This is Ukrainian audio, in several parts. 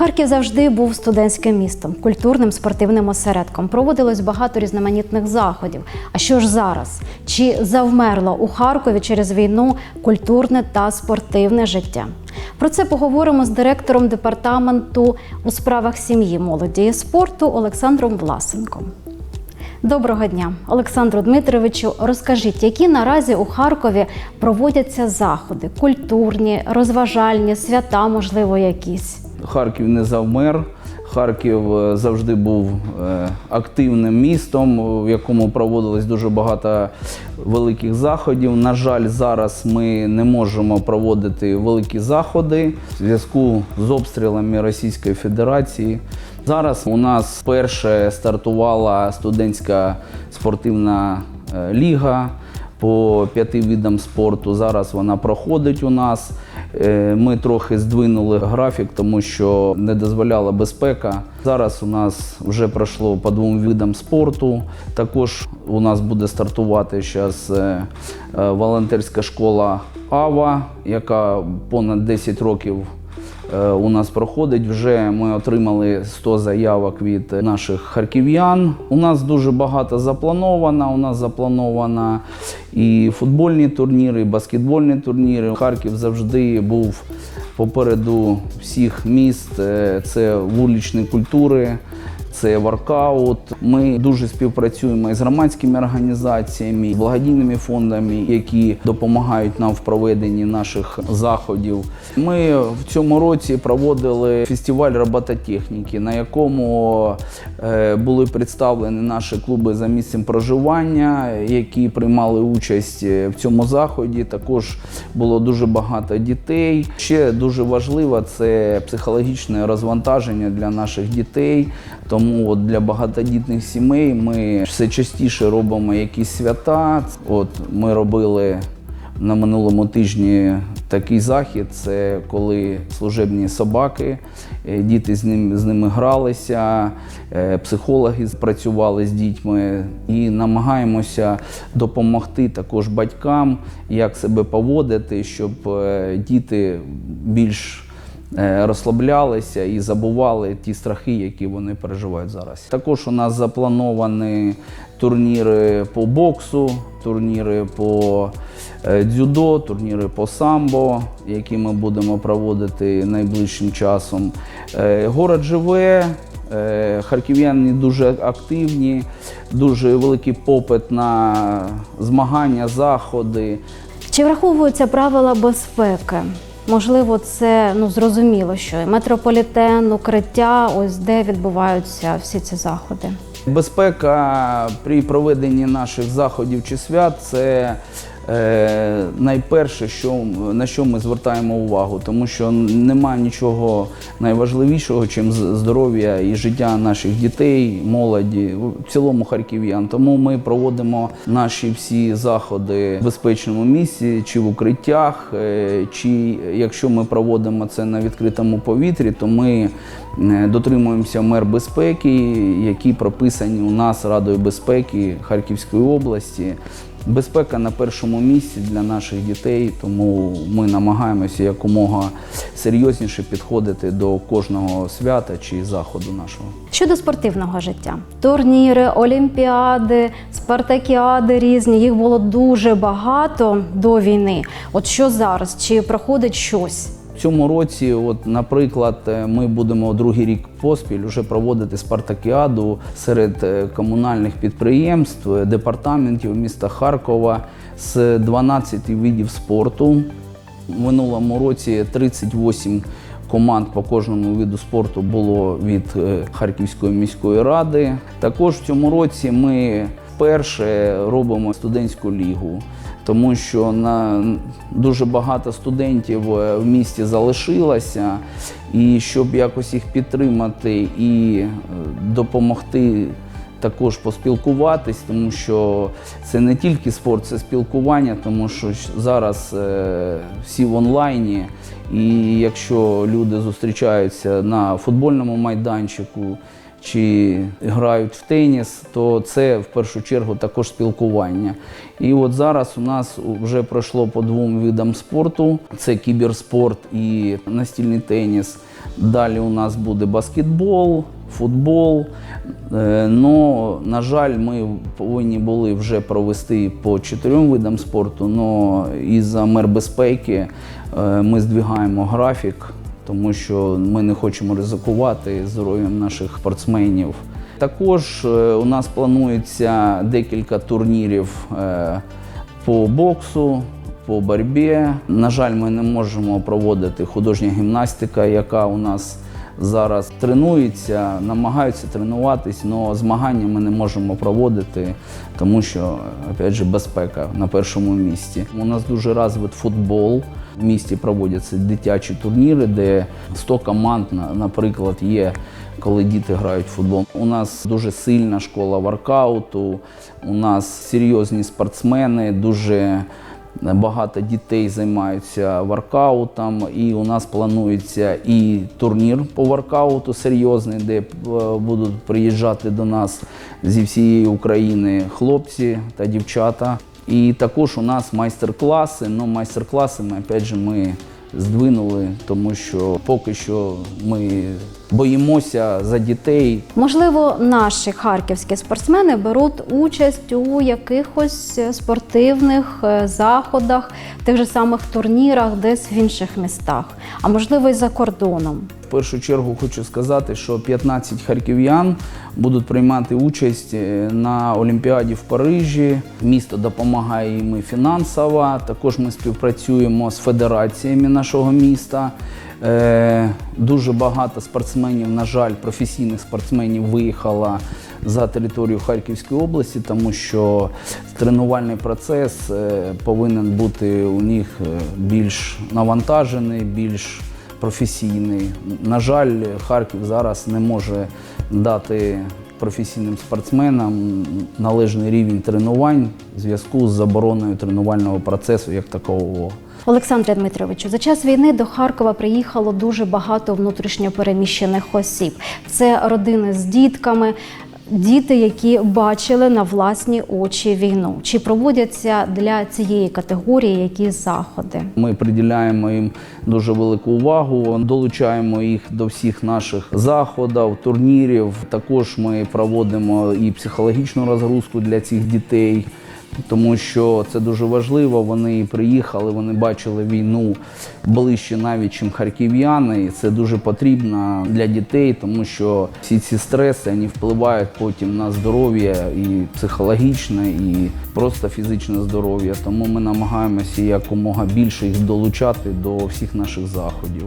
Харків завжди був студентським містом, культурним спортивним осередком. Проводилось багато різноманітних заходів. А що ж зараз? Чи завмерло у Харкові через війну культурне та спортивне життя? Про це поговоримо з директором департаменту у справах сім'ї, молоді і спорту Олександром Власенком. Доброго дня, Олександру Дмитровичу. Розкажіть, які наразі у Харкові проводяться заходи? Культурні, розважальні, свята, можливо, якісь? Харків не завмер. Харків е, завжди був е, активним містом, в якому проводилось дуже багато великих заходів. На жаль, зараз ми не можемо проводити великі заходи в зв'язку з обстрілами Російської Федерації. Зараз у нас перше стартувала студентська спортивна е, ліга по п'яти видам спорту. Зараз вона проходить у нас. Е, Ми трохи здвинули графік, тому що не дозволяла безпека. Зараз у нас вже пройшло по двом видам спорту. Також у нас буде стартувати зараз волонтерська школа АВА, яка понад 10 років е, у нас проходить. Вже ми отримали 100 заявок від наших харків'ян. У нас дуже багато заплановано. У нас заплановано і футбольні турніри, і баскетбольні турніри. Харків завжди був попереду всіх міст. Е, Це вуличні культури. Це воркаут. Ми дуже співпрацюємо із громадськими організаціями, благодійними фондами, які допомагають нам в проведенні наших заходів. Ми в цьому році проводили фестиваль робототехніки, на якому е, були представлені наші клуби за місцем проживання, які приймали участь е, в цьому заході. Також було дуже багато дітей. Ще дуже важливо це психологічне розвантаження для наших дітей. Тому от для багатодітних сімей ми все частіше робимо якісь свята. От ми робили на минулому тижні такий захід. Це коли служебні собаки, е, діти з ними, з ними гралися, е, психологи працювали з дітьми і намагаємося допомогти також батькам, як себе поводити, щоб е, діти більш розслаблялися і забували ті страхи, які вони переживають зараз. Також у нас заплановані турніри по боксу, турніри по е, дзюдо, турніри по самбо, які ми будемо проводити найближчим часом. Е, Город живе. е, Харків'яни дуже активні, дуже великий попит на змагання, заходи. Чи враховуються правила безпеки? Можливо, це ну зрозуміло, що і метрополітен, укриття, ось де відбуваються всі ці заходи. Безпека при проведенні наших заходів чи свят це е, найперше, що, на що ми звертаємо увагу, тому що немає нічого найважливішого, чим здоров'я і життя наших дітей, молоді, в цілому харків'ян. Тому ми проводимо наші всі заходи в безпечному місці, чи в укриттях, е, чи якщо ми проводимо це на відкритому повітрі, то ми е, дотримуємося мер безпеки, які прописані у нас Радою безпеки Харківської області. Безпека на першому місці для наших дітей, тому ми намагаємося якомога серйозніше підходити до кожного свята чи заходу нашого. Щодо спортивного життя, турніри, олімпіади, спартакіади різні, їх було дуже багато до війни. От що зараз? Чи проходить щось? Цьому році, от, наприклад, е, ми будемо другий рік поспіль вже проводити спартакіаду серед е, комунальних підприємств, е, департаментів міста Харкова з 12 видів спорту. В минулому році 38 команд по кожному виду спорту було від Харківської міської ради. Також в цьому році ми вперше робимо студентську лігу, тому що на дуже багато студентів е, в місті залишилося, і щоб якось їх підтримати і е, допомогти також поспілкуватись, тому що це не тільки спорт, це спілкування, тому що зараз е, всі в онлайні. І якщо люди зустрічаються на футбольному майданчику чи грають в теніс, то це в першу чергу також спілкування. І от зараз у нас вже пройшло по двом видам спорту: це кіберспорт і настільний теніс. Далі у нас буде баскетбол, футбол. Е, Но, на жаль, ми повинні були вже провести по чотирьом видам спорту, але із-за мер безпеки е, ми здвигаємо графік, тому що ми не хочемо ризикувати здоров'ям наших спортсменів. Також е, у нас планується декілька турнірів е, по боксу, по боротьбі. На жаль, ми не можемо проводити художня гімнастика, яка у нас зараз тренується, намагаються тренуватись, але змагання ми не можемо проводити, тому що опять же, безпека на першому місці. У нас дуже розвит футбол. В місті проводяться дитячі турніри, де 100 команд, наприклад, є, коли діти грають в футбол. У нас дуже сильна школа воркауту, у нас серйозні спортсмени, дуже багато дітей займаються воркаутом. І у нас планується і турнір по воркауту серйозний, де е, будуть приїжджати до нас зі всієї України хлопці та дівчата. І також у нас майстер-класи. Ну, майстер-класи ми, опять же, ми здвинули, тому що поки що ми боїмося за дітей. Можливо, наші харківські спортсмени беруть участь у якихось спортивних е, заходах, тих же самих турнірах, десь в інших містах, а можливо, і за кордоном. В першу чергу хочу сказати, що 15 харків'ян будуть приймати участь е, на Олімпіаді в Парижі. Місто допомагає їм фінансово. Також ми співпрацюємо з федераціями нашого міста. Е, Дуже багато спортсменів, на жаль, професійних спортсменів виїхало за територію Харківської області, тому що тренувальний процес е, повинен бути у них більш навантажений, більш професійний. На жаль, Харків зараз не може дати професійним спортсменам належний рівень тренувань в зв'язку з забороною тренувального процесу як такого. Олександре Дмитровичу, за час війни до Харкова приїхало дуже багато внутрішньопереміщених осіб. Це родини з дітками, діти, які бачили на власні очі війну. Чи проводяться для цієї категорії якісь заходи? Ми приділяємо їм дуже велику увагу, долучаємо їх до всіх наших заходів, турнірів. Також ми проводимо і психологічну розгрузку для цих дітей. Тому що це дуже важливо. Вони приїхали, вони бачили війну ближче навіть, ніж харків'яни. І це дуже потрібно для дітей, тому що всі ці стреси вони впливають потім на здоров'я і психологічне, і просто фізичне здоров'я. Тому ми намагаємося якомога більше їх долучати до всіх наших заходів.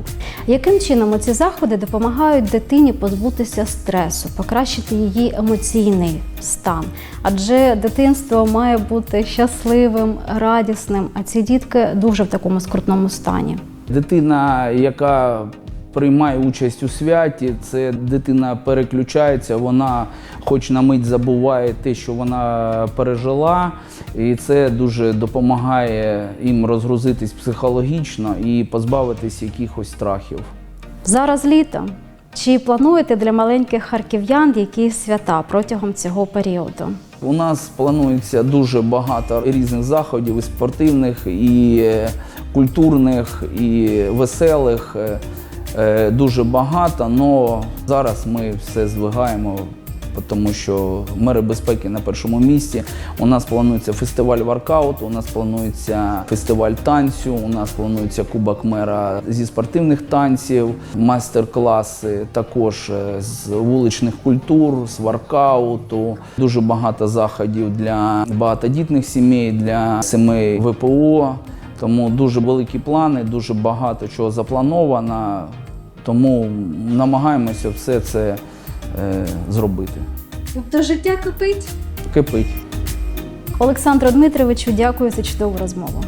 Яким чином ці заходи допомагають дитині позбутися стресу, покращити її емоційний стан? Адже дитинство має бути щасливим, радісним, а ці дітки дуже в такому скрутному стані. Дитина, яка приймає участь у святі, це дитина переключається, вона хоч на мить забуває те, що вона пережила, і це дуже допомагає їм розгрузитись психологічно і позбавитись якихось страхів. Зараз літо. Чи плануєте для маленьких харків'ян якісь свята протягом цього періоду? У нас планується дуже багато різних заходів, і спортивних, і е, культурних, і веселих. е, е, Дуже багато, але зараз ми все здвигаємо, тому що мери безпеки на першому місці. У нас планується фестиваль воркауту, у нас планується фестиваль танцю, у нас планується Кубок мера зі спортивних танців, майстер-класи також е, з вуличних культур, з воркауту. Дуже багато заходів для багатодітних сімей, для сімей ВПО. Тому дуже великі плани, дуже багато чого заплановано. Тому намагаємося все це е, зробити. Тобто життя кипить. Кипить. Олександру Дмитровичу, дякую за чудову розмову.